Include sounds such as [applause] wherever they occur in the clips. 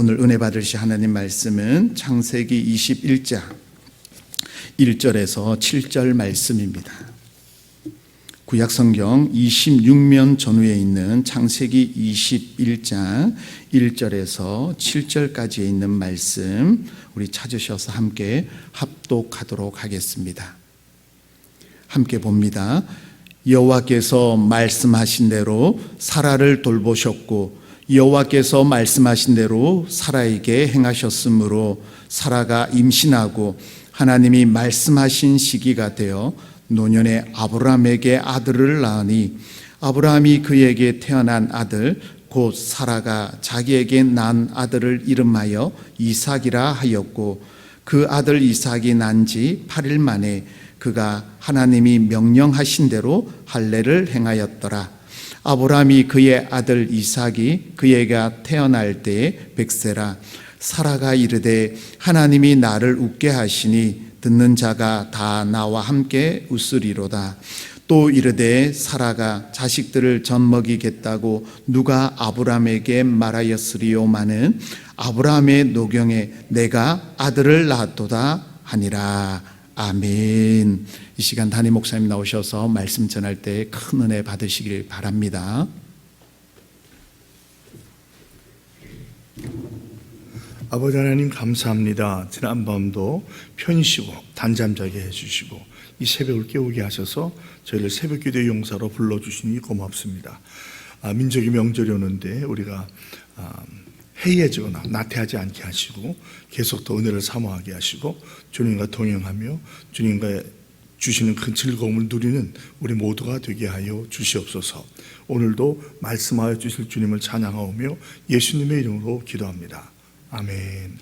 오늘 은혜 받으실 하나님 말씀은 창세기 21장 1절에서 7절 말씀입니다. 구약 성경 26면 전후에 있는 창세기 21장 1절에서 7절까지에 있는 말씀 우리 찾으셔서 함께 합독하도록 하겠습니다. 함께 봅니다. 여호와께서 말씀하신 대로 사라를 돌보셨고 여호와께서 말씀하신 대로 사라에게 행하셨으므로 사라가 임신하고 하나님이 말씀하신 시기가 되어 노년에 아브라함에게 아들을 낳으니 아브라함이 그에게 태어난 아들 곧 사라가 자기에게 낳은 아들을 이름하여 이삭이라 하였고 그 아들 이삭이 난 지 8일 만에 그가 하나님이 명령하신 대로 할례를 행하였더라. 아브라함이 그의 아들 이삭이 그에게 태어날 때에 백세라 사라가 이르되 하나님이 나를 웃게 하시니 듣는 자가 다 나와 함께 웃으리로다. 또 이르되 사라가 자식들을 젖먹이겠다고 누가 아브라함에게 말하였으리요마는 아브라함의 노경에 내가 아들을 낳았도다 하니라. 아멘. 이 시간 담임 목사님 나오셔서 말씀 전할 때 큰 은혜 받으시길 바랍니다. 아버지 하나님 감사합니다. 지난밤도 편히 쉬고 단잠 자게 해주시고 이 새벽을 깨우게 하셔서 저희를 새벽 기도 용사로 불러주시니 고맙습니다. 아, 민족이 명절이 오는데 우리가 아, 해이해지거나 나태하지 않게 하시고 계속 더 은혜를 사모하게 하시고 주님과 동행하며 주님과 주시는 큰 즐거움을 누리는 우리 모두가 되게 하여 주시옵소서. 오늘도 말씀하여 주실 주님을 찬양하오며 예수님의 이름으로 기도합니다. 아멘.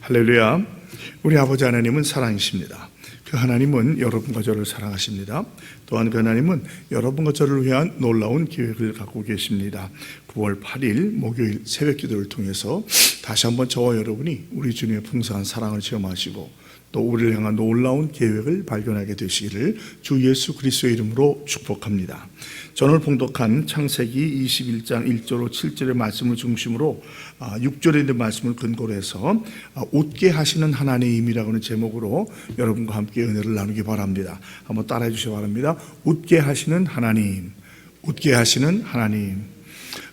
할렐루야. 우리 아버지 하나님은 사랑이십니다. 그 하나님은 여러분과 저를 사랑하십니다. 또한 그 하나님은 여러분과 저를 위한 놀라운 계획을 갖고 계십니다. 9월 8일 목요일 새벽 기도를 통해서 다시 한번 저와 여러분이 우리 주님의 풍성한 사랑을 체험하시고 또 우리를 향한 놀라운 계획을 발견하게 되시기를 주 예수 그리스도의 이름으로 축복합니다. 전을 봉독한 창세기 21장 1절로 7절의 말씀을 중심으로 6절에 있는 말씀을 근거로 해서 아, 웃게 하시는 하나님이라고 하는 제목으로 여러분과 함께 은혜를 나누기 바랍니다. 한번 따라해 주시기 바랍니다. 웃게 하시는 하나님, 웃게 하시는 하나님.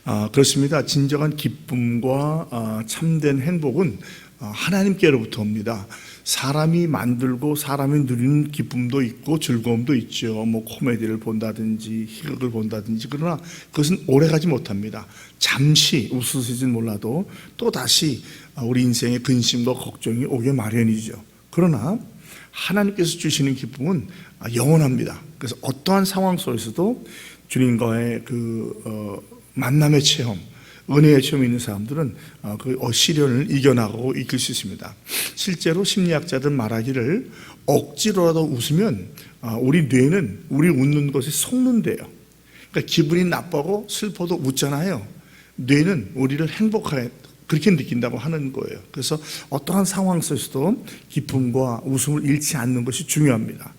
아, 그렇습니다. 진정한 기쁨과 아, 참된 행복은 아, 하나님께로부터 옵니다. 사람이 만들고 사람이 누리는 기쁨도 있고 즐거움도 있죠. 뭐 코미디를 본다든지 희극을 본다든지 그러나 그것은 오래가지 못합니다. 잠시 웃으시진 몰라도 또 다시 우리 인생의 근심과 걱정이 오게 마련이죠. 그러나 하나님께서 주시는 기쁨은 영원합니다. 그래서 어떠한 상황 속에서도 주님과의 그 어, 만남의 체험, 은혜의 체험이 있는 사람들은 어, 그 시련을 이겨나가고 이길 수 있습니다. 실제로 심리학자들 말하기를 억지로라도 웃으면 어, 우리 뇌는 우리 웃는 것이 속는데요. 그러니까 기분이 나빠고 슬퍼도 웃잖아요. 뇌는 우리를 행복하게 그렇게 느낀다고 하는 거예요. 그래서 어떠한 상황 속에서도 기쁨과 웃음을 잃지 않는 것이 중요합니다.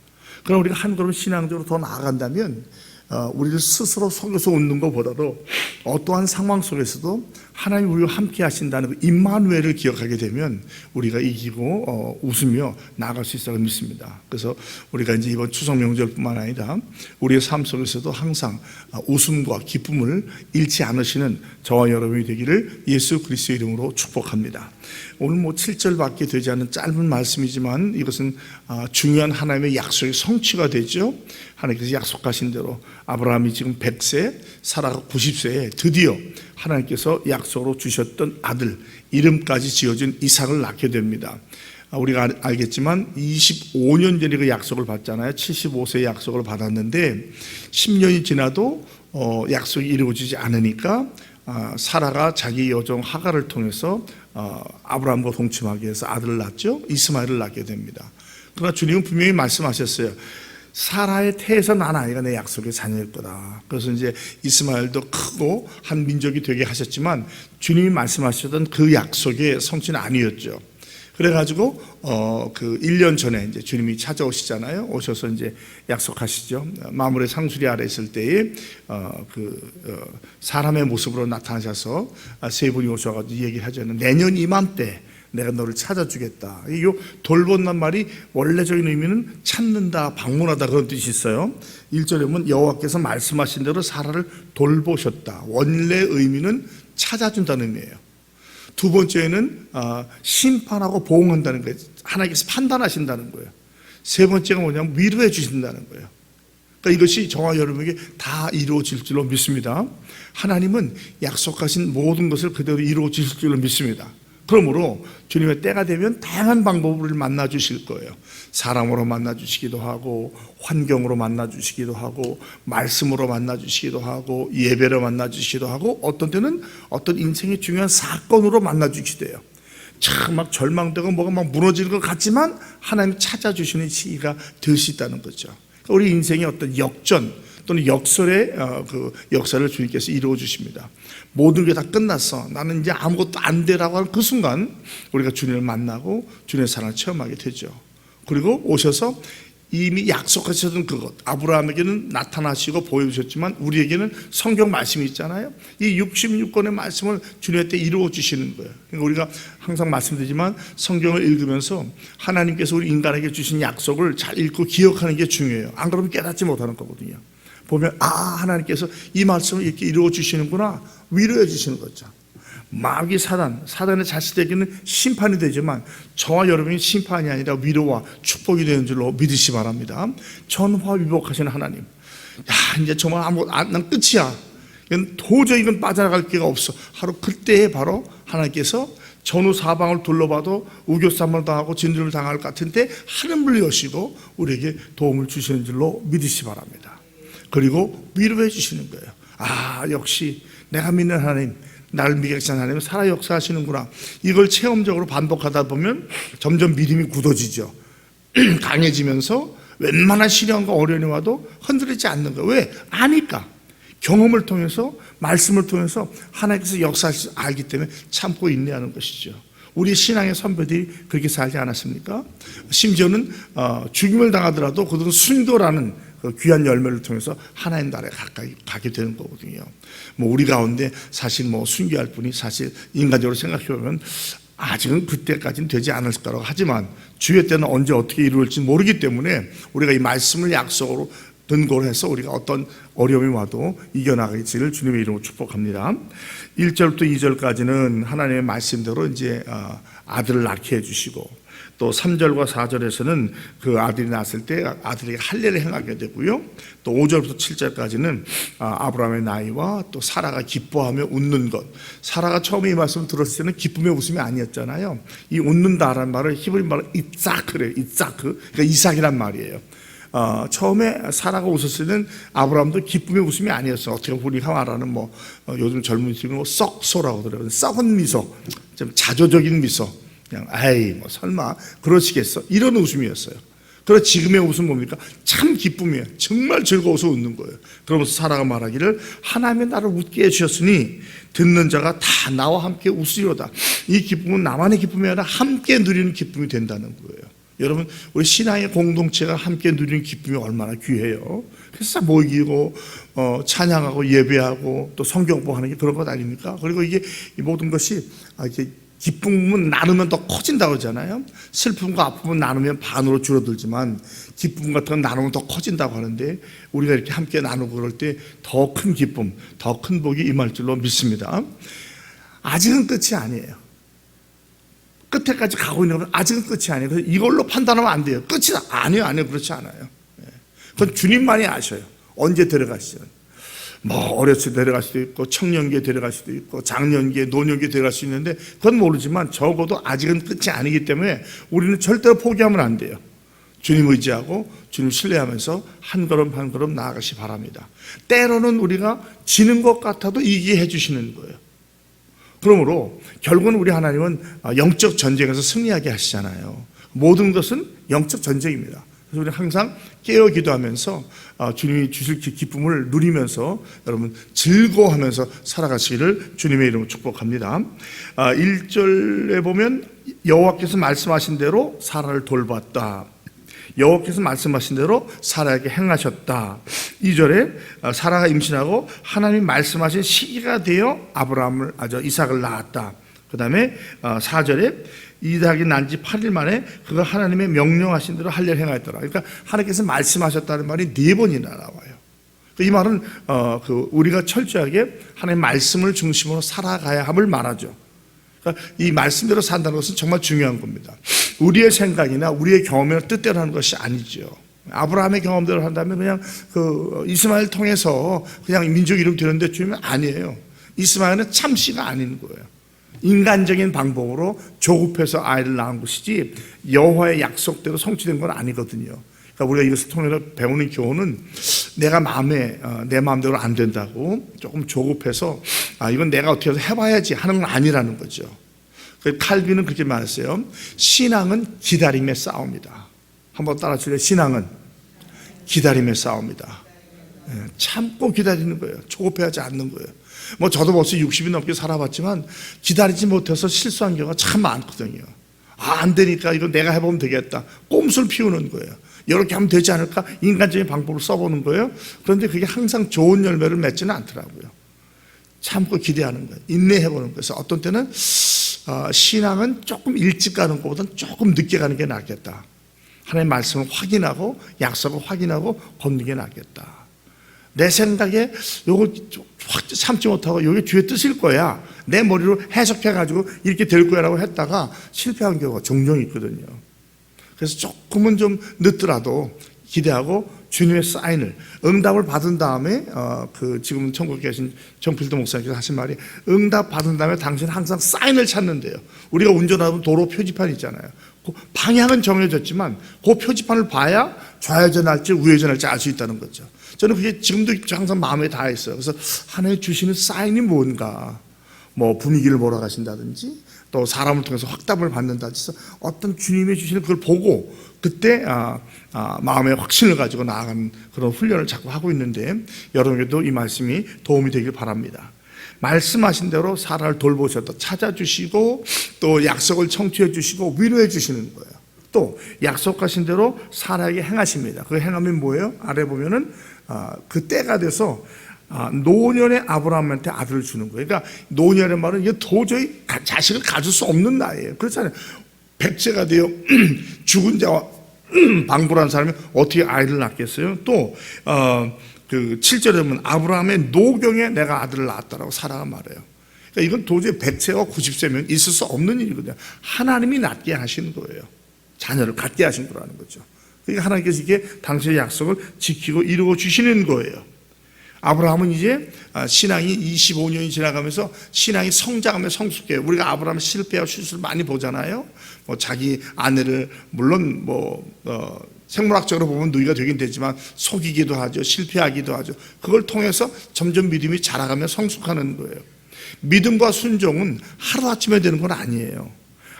그럼 우리가 한 걸음 신앙적으로 더 나아간다면 어, 우리를 스스로 속여서 웃는 것보다도 어떠한 상황 속에서도 하나님 우리와 함께 하신다는 그 임마누엘을 기억하게 되면 우리가 이기고 어, 웃으며 나아갈 수 있다고 믿습니다. 그래서 우리가 이제 이번 추석 명절뿐만 아니라 우리의 삶 속에서도 항상 어, 웃음과 기쁨을 잃지 않으시는 저와 여러분이 되기를 예수 그리스도 이름으로 축복합니다. 오늘 뭐 7절밖에 되지 않은 짧은 말씀이지만 이것은 중요한 하나님의 약속의 성취가 되죠. 하나님께서 약속하신 대로 아브라함이 지금 100세, 사라가 90세에 드디어 하나님께서 약속으로 주셨던 아들 이름까지 지어진 이삭을 낳게 됩니다. 아, 우리가 알겠지만 25년 전에 그 약속을 받잖아요. 75세 약속을 받았는데 10년이 지나도 어, 약속이 이루어지지 않으니까 아, 사라가 자기 여종 하가를 통해서 어, 아브라함과 동침하기 위해서 아들을 낳죠. 이스마엘을 낳게 됩니다. 그러나 주님은 분명히 말씀하셨어요. 사라의 태에서 난 아이가 내 약속의 자녀일 거다. 그래서 이제 이스마엘도 크고 한 민족이 되게 하셨지만 주님이 말씀하셨던 그 약속의 성취는 아니었죠. 그래가지고 어그 1년 전에 이제 주님이 찾아오시잖아요. 오셔서 이제 약속하시죠. 마물의 상수리 아래 있을 때에 어그 어, 사람의 모습으로 나타나셔서 아, 세 분이 오셔가지고 얘기를 하죠. 내년 이맘때 내가 너를 찾아주겠다. 이 돌본단 말이 원래적인 의미는 찾는다, 방문하다 그런 뜻이 있어요. 1절에 보면 여호와께서 말씀하신 대로 사라를 돌보셨다. 원래 의미는 찾아준다는 의미예요. 두 번째는 아, 심판하고 보응한다는 거예요. 하나님께서 판단하신다는 거예요. 세 번째가 뭐냐면 위로해 주신다는 거예요. 그러니까 이것이 저와 여러분에게 다 이루어질 줄로 믿습니다. 하나님은 약속하신 모든 것을 그대로 이루어질 줄로 믿습니다. 그러므로 주님의 때가 되면 다양한 방법을 만나 주실 거예요. 사람으로 만나 주시기도 하고 환경으로 만나 주시기도 하고 말씀으로 만나 주시기도 하고 예배로 만나 주시기도 하고 어떤 때는 어떤 인생의 중요한 사건으로 만나 주시기도 해요. 참 막 절망되고 뭐가 막 무너지는 것 같지만 하나님 찾아주시는 시기가 될 수 있다는 거죠. 그러니까 우리 인생의 어떤 역전 또는 역설의 어, 그 역사를 주님께서 이루어 주십니다. 모든 게 다 끝났어. 나는 이제 아무것도 안 되라고 하는 그 순간 우리가 주님을 만나고 주님의 사랑을 체험하게 되죠. 그리고 오셔서 이미 약속하셨던 그것 아브라함에게는 나타나시고 보여주셨지만 우리에게는 성경 말씀이 있잖아요. 이 66권의 말씀을 주님의 때 이루어 주시는 거예요. 그러니까 우리가 항상 말씀드리지만 성경을 읽으면서 하나님께서 우리 인간에게 주신 약속을 잘 읽고 기억하는 게 중요해요. 안 그러면 깨닫지 못하는 거거든요. 보면 아 하나님께서 이 말씀을 이렇게 이루어 주시는구나 위로해 주시는 거죠. 마귀 사단, 사단의 자식에게는 심판이 되지만 저와 여러분이 심판이 아니라 위로와 축복이 되는 줄로 믿으시 바랍니다. 전화위복하시는 하나님. 야 이제 정말 아무 난 끝이야. 도저히 이건 빠져나갈 기가 없어. 하루 그때에 바로 하나님께서 전후 사방을 둘러봐도 우겨쌈을 당하고 진주를 당할 것 같은데 하늘을 여시고 우리에게 도움을 주시는 줄로 믿으시 바랍니다. 그리고 위로해 주시는 거예요. 아, 역시 내가 믿는 하나님, 믿게 하신 하나님은 살아 역사하시는구나. 이걸 체험적으로 반복하다 보면 점점 믿음이 굳어지죠. [clears throat] 강해지면서 웬만한 시련과 어려움이 와도 흔들리지 않는 거예요. 왜? 아니까. 경험을 통해서, 말씀을 통해서 하나님께서 역사하시 알기 때문에 참고 인내하는 것이죠. 우리 신앙의 선배들이 그렇게 살지 않았습니까? 심지어는 어, 죽임을 당하더라도 그들은 순교라는 그 귀한 열매를 통해서 하나님 나라에 가까이 가게 되는 거거든요. 뭐 우리 가운데 사실 뭐 순교할 분이 사실 인간적으로 생각해 보면 아직은 그때까지는 되지 않을 거라고 하지만 주의 때는 언제 어떻게 이루어질지 모르기 때문에 우리가 이 말씀을 약속으로 근거로 해서 우리가 어떤 어려움이 와도 이겨나가기를 주님의 이름으로 축복합니다. 1절부터 2절까지는 하나님의 말씀대로 이제 어, 아들을 낳게 해주시고 또 3절과 4절에서는 그 아들이 낳았을 때 아들에게 할례를 행하게 되고요. 또 5절부터 7절까지는 아, 아브라함의 나이와 또 사라가 기뻐하며 웃는 것. 사라가 처음에 이 말씀을 들었을 때는 기쁨의 웃음이 아니었잖아요. 이 웃는다라는 말을 히브리 말로 이짜크래, 이짜크. 그러니까 이삭이란 말이에요. 어, 처음에 사라가 웃었을 때는 아브라함도 기쁨의 웃음이 아니었어. 어떻게 우리가 말하는 뭐 어, 요즘 젊은 친구는 뭐 썩소라고 그래요. 썩은 미소, 좀 자조적인 미소. 그냥 아이 뭐 설마 그러시겠어 이런 웃음이었어요. 그래 지금의 웃음 뭡니까? 참 기쁨이에요. 정말 즐거워서 웃는 거예요. 그러면서 사라가 말하기를 하나님의 나를 웃게 해주셨으니 듣는 자가 다 나와 함께 웃으리로다. 이 기쁨은 나만의 기쁨이 아니라 함께 누리는 기쁨이 된다는 거예요. 여러분 우리 신앙의 공동체가 함께 누리는 기쁨이 얼마나 귀해요. 그래서 모이고 어, 찬양하고 예배하고 또 성경 공부하는 게 그런 것 아닙니까? 그리고 이게 이 모든 것이 아, 이게 기쁨은 나누면 더 커진다고 그러잖아요. 슬픔과 아픔은 나누면 반으로 줄어들지만 기쁨 같은 건 나누면 더 커진다고 하는데 우리가 이렇게 함께 나누고 그럴 때 더 큰 기쁨, 더 큰 복이 임할 줄로 믿습니다. 아직은 끝이 아니에요. 끝에까지 가고 있는 건 아직은 끝이 아니에요. 그래서 이걸로 판단하면 안 돼요. 끝이다. 아니요, 아니요. 그렇지 않아요. 예. 그건 주님만이 아셔요. 언제 들어가시죠. 뭐 어렸을 때 데려갈 수도 있고 청년기에 데려갈 수도 있고 장년기에 노년기에 데려갈 수 있는데 그건 모르지만 적어도 아직은 끝이 아니기 때문에 우리는 절대로 포기하면 안 돼요. 주님 의지하고 주님 신뢰하면서 한 걸음 한 걸음 나아가시 바랍니다. 때로는 우리가 지는 것 같아도 이기게 해주시는 거예요. 그러므로 결국은 우리 하나님은 영적 전쟁에서 승리하게 하시잖아요. 모든 것은 영적 전쟁입니다. 우리 항상 깨어 기도하면서 아, 주님이 주실 기- 기쁨을 누리면서 여러분 즐거워하면서 살아가시기를 주님의 이름으로 축복합니다. 아, 1절에 보면 여호와께서 말씀하신 대로 사라를 돌봤다. 여호와께서 말씀하신 대로 사라에게 행하셨다. 2절에 아, 사라가 임신하고 하나님 말씀하신 시기가 되어 아브라함을 아저 이삭을 낳았다. 그다음에 4절에 이삭이 난 지 8일 만에 그가 하나님의 명령하신 대로 할 일을 행하였더라. 그러니까 하나님께서 말씀하셨다는 말이 네 번이나 나와요. 이 말은 어, 그 우리가 철저하게 하나님의 말씀을 중심으로 살아가야 함을 말하죠. 그러니까 이 말씀대로 산다는 것은 정말 중요한 겁니다. 우리의 생각이나 우리의 경험이나 뜻대로 하는 것이 아니죠. 아브라함의 경험대로 한다면 그냥 그 이스마엘 통해서 그냥 민족 이름 되는데 주면 아니에요. 이스마엘은 참씨가 아닌 거예요. 인간적인 방법으로 조급해서 아이를 낳은 것이지 여호와의 약속대로 성취된 건 아니거든요. 그러니까 우리가 이것을 통해서 배우는 교훈은 내가 마음에 어, 내 마음대로 안 된다고 조금 조급해서 아 이건 내가 어떻게 해서 해봐야지 하는 건 아니라는 거죠. 그 칼빈은 그렇게 말했어요. 신앙은 기다림의 싸움이다. 한번 따라주세요. 신앙은 기다림의 싸움이다. 예, 참고 기다리는 거예요. 조급해하지 않는 거예요. 뭐 저도 벌써 60이 넘게 살아봤지만 기다리지 못해서 실수한 경우가 참 많거든요. 아, 안 되니까 이거 내가 해보면 되겠다. 꼼수를 피우는 거예요. 이렇게 하면 되지 않을까? 인간적인 방법을 써보는 거예요. 그런데 그게 항상 좋은 열매를 맺지는 않더라고요. 참고 기대하는 거예요. 인내해보는 거예요. 어떤 때는 어, 신앙은 조금 일찍 가는 것보다는 조금 늦게 가는 게 낫겠다. 하나님의 말씀을 확인하고 약속을 확인하고 걷는 게 낫겠다. 내 생각에 요거 확 참지 못하고 요게 주의 뜻일 거야. 내 머리로 해석해가지고 이렇게 될 거야라고 했다가 실패한 경우가 종종 있거든요. 그래서 조금은 좀 늦더라도 기대하고 주님의 사인을 응답을 받은 다음에 어, 그 지금 천국에 계신 정필도 목사님께서 하신 말이 응답 받은 다음에 당신 항상 사인을 찾는데요. 우리가 운전하던 도로 표지판 있잖아요. 그 방향은 정해졌지만 그 표지판을 봐야 좌회전할지 우회전할지 알 수 있다는 거죠. 저는 그게 지금도 항상 마음에 닿아 있어요. 그래서 하나님 주시는 사인이 뭔가 뭐 분위기를 몰아가신다든지 또 사람을 통해서 확답을 받는다든지 어떤 주님이 주시는 그걸 보고 그때 아, 아, 마음의 확신을 가지고 나아가는 그런 훈련을 자꾸 하고 있는데 여러분에게도 이 말씀이 도움이 되길 바랍니다. 말씀하신 대로 사라를 돌보셨다 찾아주시고 또 약속을 청취해 주시고 위로해 주시는 거예요. 또 약속하신 대로 사라에게 행하십니다. 그 행함이 뭐예요? 아래 보면은 아, 그 때가 돼서 아, 노년의 아브라함한테 아들을 주는 거예요. 그러니까 노년의 말은 이게 도저히 가- 자식을 가질 수 없는 나이에요. 그렇잖아요. 백세가 되어 [clears throat] 죽은 자와 [clears throat] 방불한 사람이 어떻게 아이를 낳겠어요? 또, 어, 그 7절에 보면 아브라함의 노경에 내가 아들을 낳았다라고 사라가 말해요. 그러니까 이건 도저히 100세와 90세면 있을 수 없는 일이거든요. 하나님이 낳게 하시는 거예요. 자녀를 갖게 하신 거라는 거죠. 그러니까 하나님께서 이게 당신의 약속을 지키고 이루어 주시는 거예요. 아브라함은 이제 아, 신앙이 25년이 지나가면서 신앙이 성장하며 성숙해요. 우리가 아브라함 실패하고 실수를 많이 보잖아요. 뭐 자기 아내를 물론 뭐 어, 생물학적으로 보면 누이가 되긴 되지만 속이기도 하죠. 실패하기도 하죠. 그걸 통해서 점점 믿음이 자라가며 성숙하는 거예요. 믿음과 순종은 하루아침에 되는 건 아니에요.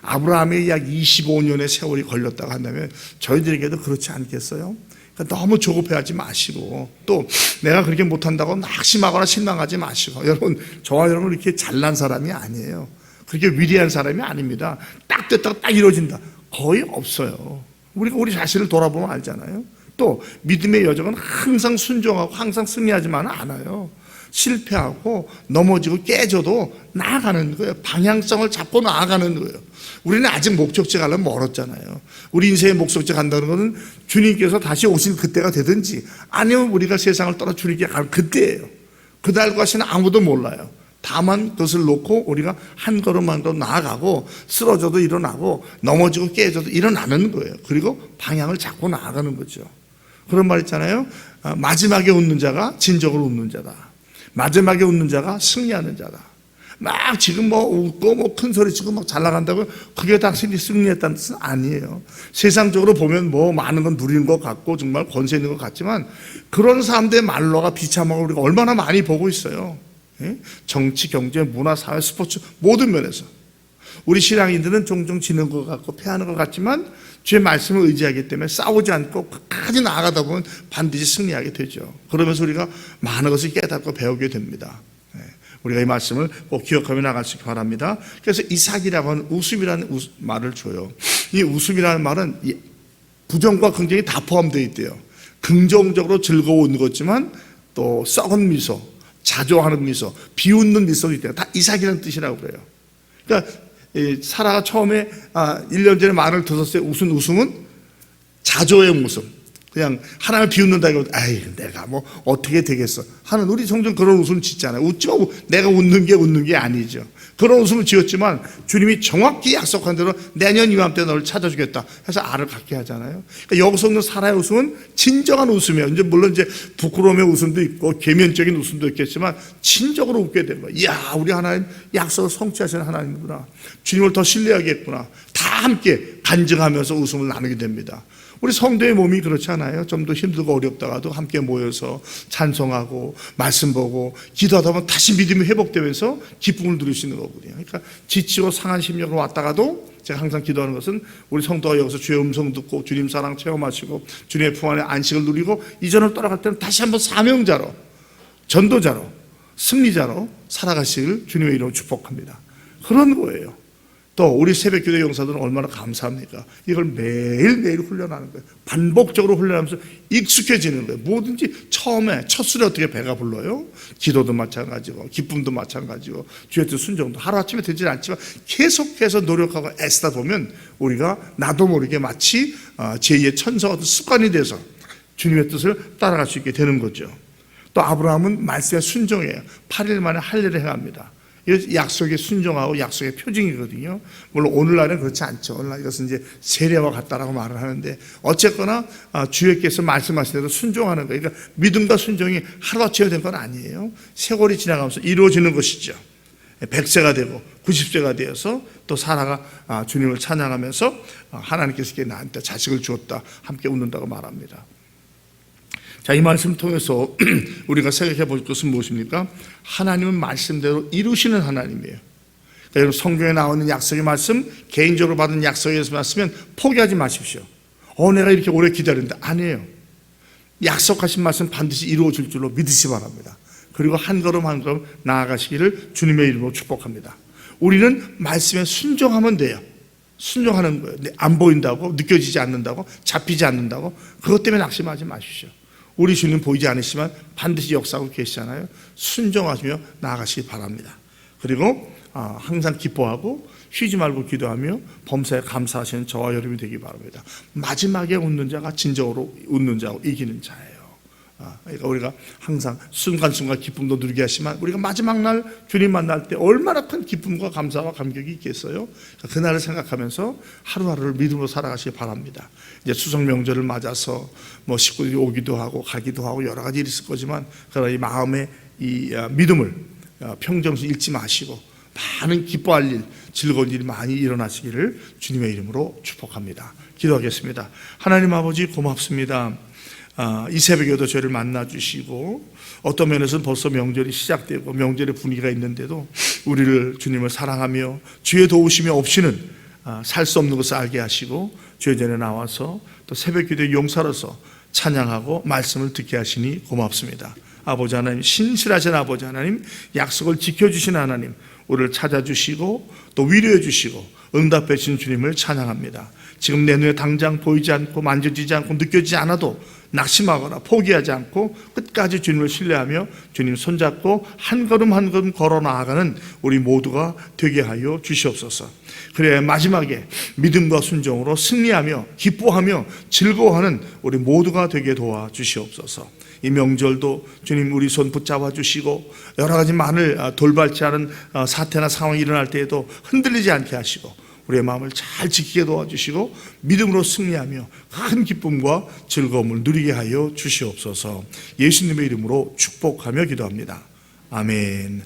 아브라함이 약 25년의 세월이 걸렸다고 한다면 저희들에게도 그렇지 않겠어요? 그러니까 너무 조급해하지 마시고 또 내가 그렇게 못한다고 낙심하거나 실망하지 마시고 여러분 저와 여러분 이렇게 잘난 사람이 아니에요. 그렇게 위대한 사람이 아닙니다. 딱 됐다가 딱 이루어진다. 거의 없어요. 우리가 우리 자신을 돌아보면 알잖아요. 또 믿음의 여정은 항상 순종하고 항상 승리하지만은 않아요. 실패하고 넘어지고 깨져도 나아가는 거예요. 방향성을 잡고 나아가는 거예요. 우리는 아직 목적지 가려면 멀었잖아요. 우리 인생의 목적지 간다는 것은 주님께서 다시 오실 그때가 되든지 아니면 우리가 세상을 떠나 주님께 갈 그때예요. 그날까지는 아무도 몰라요. 다만 그것을 놓고 우리가 한 걸음만 더 나아가고 쓰러져도 일어나고 넘어지고 깨져도 일어나는 거예요. 그리고 방향을 잡고 나아가는 거죠. 그런 말 있잖아요. 아, 마지막에 웃는 자가 진정으로 웃는 자다. 마지막에 웃는 자가 승리하는 자다. 막 지금 뭐 웃고 뭐 큰 소리 치고 막 잘 나간다고 그게 당신이 승리했다는 뜻은 아니에요. 세상적으로 보면 뭐 많은 건 누리는 것 같고 정말 권세 있는 것 같지만 그런 사람들의 말로가 비참하고 우리가 얼마나 많이 보고 있어요. 예? 정치, 경제, 문화, 사회, 스포츠 모든 면에서 우리 신앙인들은 종종 지는 것 같고 패하는 것 같지만 주의 말씀을 의지하기 때문에 싸우지 않고 끝까지 나아가다 보면 반드시 승리하게 되죠. 그러면서 우리가 많은 것을 깨닫고 배우게 됩니다. 네. 우리가 이 말씀을 꼭 기억하며 나갈 수 있기 바랍니다. 그래서 이삭이라고 하는 웃음이라는 우- 말을 줘요. 이 웃음이라는 말은 이 부정과 긍정이 다 포함되어 있대요. 긍정적으로 즐거운 것지만 또 썩은 미소, 자조하는 미소, 비웃는 미소도 있대요. 다 이삭이라는 뜻이라고 그래요. 그러니까 이 사라가 처음에 아, 1년 전에 말을 들었을 때 웃은 웃음은 자조의 웃음. 그냥 하나님을 비웃는다고 아이 내가 뭐 어떻게 되겠어? 하는 우리 종종 그런 웃음 짓잖아요. 웃지 마 내가 웃는 게 웃는 게 아니죠. 그런 웃음을 지었지만 주님이 정확히 약속한 대로 내년 이맘때 너를 찾아주겠다 해서 알을 갖게 하잖아요. 그러니까 여기서 오는 사라의 웃음은 진정한 웃음이에요. 이제 물론 이제 부끄러움의 웃음도 있고 계면적인 웃음도 있겠지만 진정으로 웃게 된 거예요 이야 우리 하나님 약속을 성취하시는 하나님이구나. 주님을 더 신뢰하겠구나. 다 함께 간증하면서 웃음을 나누게 됩니다 우리 성도의 몸이 그렇지 않아요? 좀 더 힘들고 어렵다가도 함께 모여서 찬송하고 말씀 보고 기도하다 보면 다시 믿음이 회복되면서 기쁨을 누릴 수 있는 거거든요. 그러니까 지치고 상한 심령으로 왔다가도 제가 항상 기도하는 것은 우리 성도가 여기서 주의 음성 듣고 주님 사랑 체험하시고 주님의 품 안에 안식을 누리고 이전을 떠나갈 때는 다시 한번 사명자로 전도자로 승리자로 살아가시길 주님의 이름으로 축복합니다. 그런 거예요. 또 우리 새벽 기도 용사들은 얼마나 감사합니까? 이걸 매일매일 훈련하는 거예요. 반복적으로 훈련하면서 익숙해지는 거예요. 뭐든지 처음에 첫 술에 어떻게 배가 불러요? 기도도 마찬가지고 기쁨도 마찬가지고 주의 뜻 순종도 하루아침에 되지 않지만 계속해서 노력하고 애쓰다 보면 우리가 나도 모르게 마치 어, 제2의 천사 같은 습관이 돼서 주님의 뜻을 따라갈 수 있게 되는 거죠. 또 아브라함은 말씀에 순종해요. 8일 만에 할례를 행합니다. 약속에 순종하고 약속의 표징이거든요. 물론 오늘날은 그렇지 않죠. 오늘날 이것은 이제 세례와 같다라고 말을 하는데 어쨌거나 아, 주님께서 말씀하신 대로 순종하는 거예요. 그러니까 믿음과 순종이 하루아침에 된 건 아니에요. 세월이 지나가면서 이루어지는 것이죠. 100세가 되고 90세가 되어서 또 사라가 아, 주님을 찬양하면서 아, 하나님께서 나한테 자식을 주었다. 함께 웃는다고 말합니다. 자, 이 말씀 통해서 [clears throat] 우리가 생각해 볼 것은 무엇입니까? 하나님은 말씀대로 이루시는 하나님이에요. 그러니까 여러분 성경에 나오는 약속의 말씀, 개인적으로 받은 약속의 말씀은 포기하지 마십시오. 어, 내가 이렇게 오래 기다렸는데 아니에요. 약속하신 말씀 반드시 이루어질 줄로 믿으시 바랍니다. 그리고 한 걸음 한 걸음 나아가시기를 주님의 이름으로 축복합니다. 우리는 말씀에 순종하면 돼요. 순종하는 거예요. 안 보인다고, 느껴지지 않는다고, 잡히지 않는다고, 그것 때문에 낙심하지 마십시오. 우리 주님 보이지 않으시지만 반드시 역사하고 계시잖아요. 순종하시며 나아가시기 바랍니다. 그리고 아, 항상 기뻐하고 쉬지 말고 기도하며 범사에 감사하시는 저와 여러분이 되기 바랍니다. 마지막에 웃는 자가 진정으로 웃는 자고 이기는 자예요. 아, 그러니까 우리가 항상 순간순간 기쁨도 누리게 하시지만 우리가 마지막 날 주님 만날 때 얼마나 큰 기쁨과 감사와 감격이 있겠어요? 그날을 생각하면서 하루하루를 믿음으로 살아가시기 바랍니다. 이제 추석 명절을 맞아서 뭐 식구들이 오기도 하고 가기도 하고 여러 가지 일이 있을 거지만 그러나 이 마음의 이 아, 믿음을 아, 평정심 잃지 마시고 많은 기뻐할 일, 즐거운 일이 많이 일어나시기를 주님의 이름으로 축복합니다. 기도하겠습니다. 하나님 아버지 고맙습니다. 아, 이 새벽에도 저를 만나 주시고 어떤 면에서는 벌써 명절이 시작되고 명절의 분위기가 있는데도 우리를 주님을 사랑하며 주의 도우심이 없이는 아, 살수 없는 것을 알게 하시고 주의 전에 나와서 또 새벽 기도의 용사로서 찬양하고 말씀을 듣게 하시니 고맙습니다. 아버지 하나님 신실하신 아버지 하나님 약속을 지켜주신 하나님 우리를 찾아주시고 또 위로해 주시고 응답해 주신 주님을 찬양합니다. 지금 내 눈에 당장 보이지 않고 만져지지 않고 느껴지지 않아도 낙심하거나 포기하지 않고 끝까지 주님을 신뢰하며 주님 손잡고 한 걸음 한 걸음 걸어 나아가는 우리 모두가 되게 하여 주시옵소서. 그래 마지막에 믿음과 순종으로 승리하며 기뻐하며 즐거워하는 우리 모두가 되게 도와 주시옵소서. 이 명절도 주님 우리 손 붙잡아 주시고 여러 가지 많은 아, 돌발치 않은 아, 사태나 상황이 일어날 때에도 흔들리지 않게 하시고 우리의 마음을 잘 지키게 도와주시고 믿음으로 승리하며 큰 기쁨과 즐거움을 누리게 하여 주시옵소서 예수님의 이름으로 축복하며 기도합니다. 아멘.